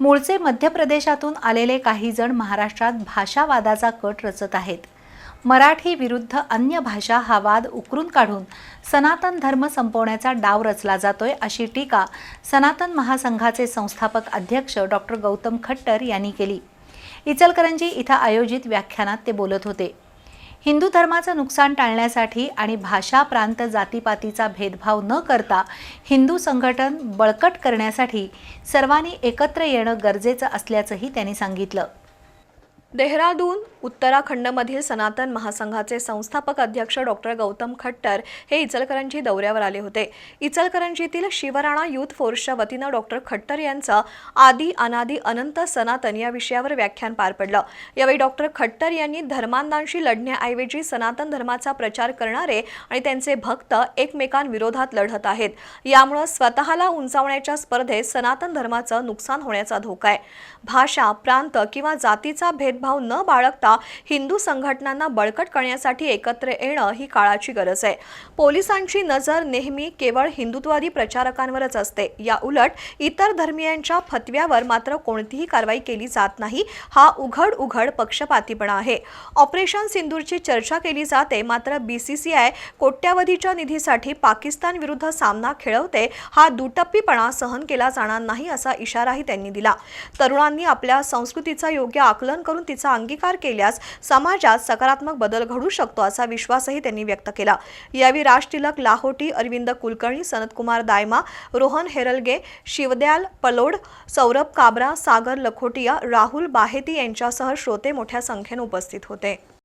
मूळचे मध्य प्रदेशातून आलेले काही जण महाराष्ट्रात भाषावादाचा कट रचत आहेत. मराठी विरुद्ध अन्य भाषा हा वाद उकरून काढून सनातन धर्म संपवण्याचा डाव रचला जातोय अशी टीका सनातन महासंघाचे संस्थापक अध्यक्ष डॉक्टर गौतम खट्टर यांनी केली. इचलकरंजी इथं आयोजित व्याख्यानात ते बोलत होते. हिंदू धर्माचं नुकसान टाळण्यासाठी आणि भाषा प्रांत जातीपातीचा भेदभाव न करता हिंदू संघटन बळकट करण्यासाठी सर्वांनी एकत्र येणं गरजेचं असल्याचंही त्यांनी सांगितलं. देहरादून उत्तराखंडमधील सनातन महासंघाचे संस्थापक अध्यक्ष डॉक्टर गौतम खट्टर हे इचलकरंजी दौऱ्यावर आले होते. इचलकरंजीतील शिवराणा युथ फोर्सच्या वतीनं डॉक्टर खट्टर यांचं आदी अनादी अनंत सनातन या विषयावर व्याख्यान पार पडलं. यावेळी डॉक्टर खट्टर यांनी धर्मांधांशी लढण्याऐवजी सनातन धर्माचा प्रचार करणारे आणि त्यांचे भक्त एकमेकांविरोधात लढत आहेत. यामुळं स्वतःला उंचावण्याच्या स्पर्धेत सनातन धर्माचं नुकसान होण्याचा धोका आहे. भाषा प्रांत किंवा जातीचा भेद भेदभाव न बाळगता हिंदू संघटनांना बळकट करण्यासाठी एकत्र येणं ही काळाची गरज आहे. पोलिसांची नजर नेहमी केवळ हिंदुत्वादी प्रचारकांवरच असते. या उलट इतर धर्मियांच्या फतव्यावर मात्र कोणतीही कारवाई केली जात नाही. हा उघड उघड पक्षपातीपणा आहे. ऑपरेशन सिंदूरची चर्चा केली जाते. मात्र बीसीसीआय कोट्यावधीच्या निधीसाठी पाकिस्तान विरुद्ध सामना खेळवते. हा दुटप्पीपणा सहन केला जाणार नाही असा इशाराही त्यांनी दिला. तरुणांनी आपल्या संस्कृतीचा योग्य आकलन करून तिचा अंगीकार केल्यास समाजात सकारात्मक बदल घडू शकतो असा विश्वासही त्यांनी व्यक्त केला. यावेळी राज तिलक लाहोटी अरविंद कुलकर्णी सनतकुमार दायमा रोहन हेरलगे शिवदयाल पलोड सौरभ काबरा सागर लखोटिया राहुल बाहेती यांच्यासह श्रोते मोठ्या संख्येने उपस्थित होते.